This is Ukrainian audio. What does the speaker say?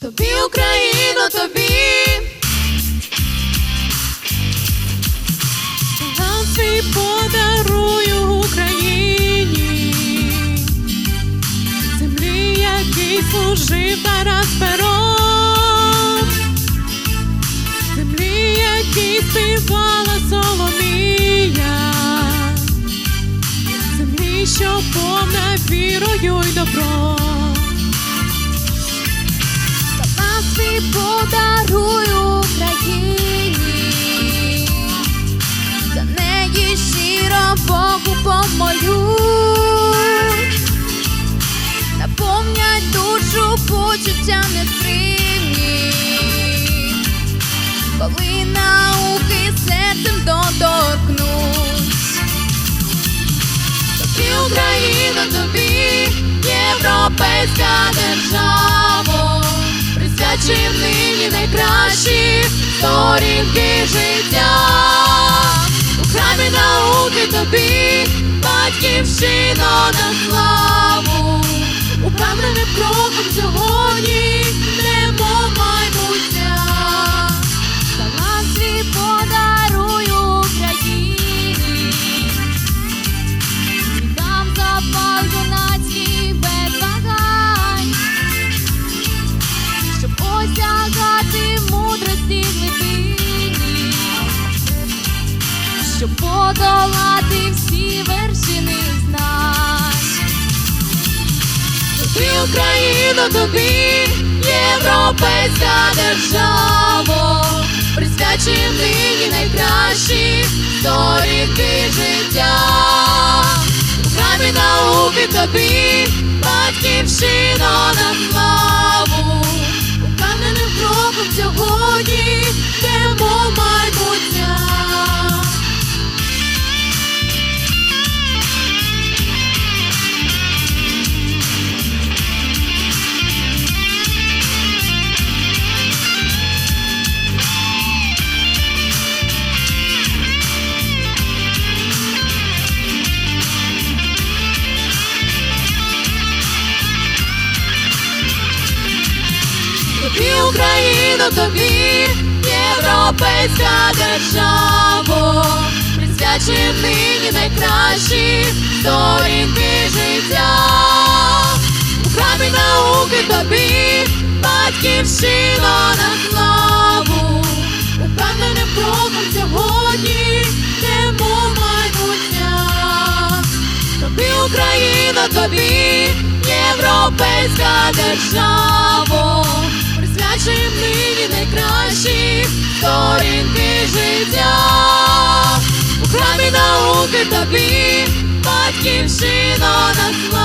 Тобі, Україно, тобі. Свій подарую Україні, землі, який служив Тарас Пером, землі, який співала Соломія, землі, що повна вірою й добром. Почуття нестримні. Коли науки серцем доторкнусь. Тобі, Україна, тобі, європейська держава, присвячує нині найкращі сторінки життя. У храмі науки подолати всі вершини знань. Тобі, Україно, тобі, європейська держава, присвячує нині найкращі сторінки життя. У храмі науки тобі, батьківщина на славу, Україно, тобі, європейська держава, присвячує нині найкращі сторінки життя. Храмі науки тобі, батьківщина на славу, упевненим кроком сьогодні в майбуття. Тобі, Україна, тобі, європейська держава, руки тобі, батьківщино на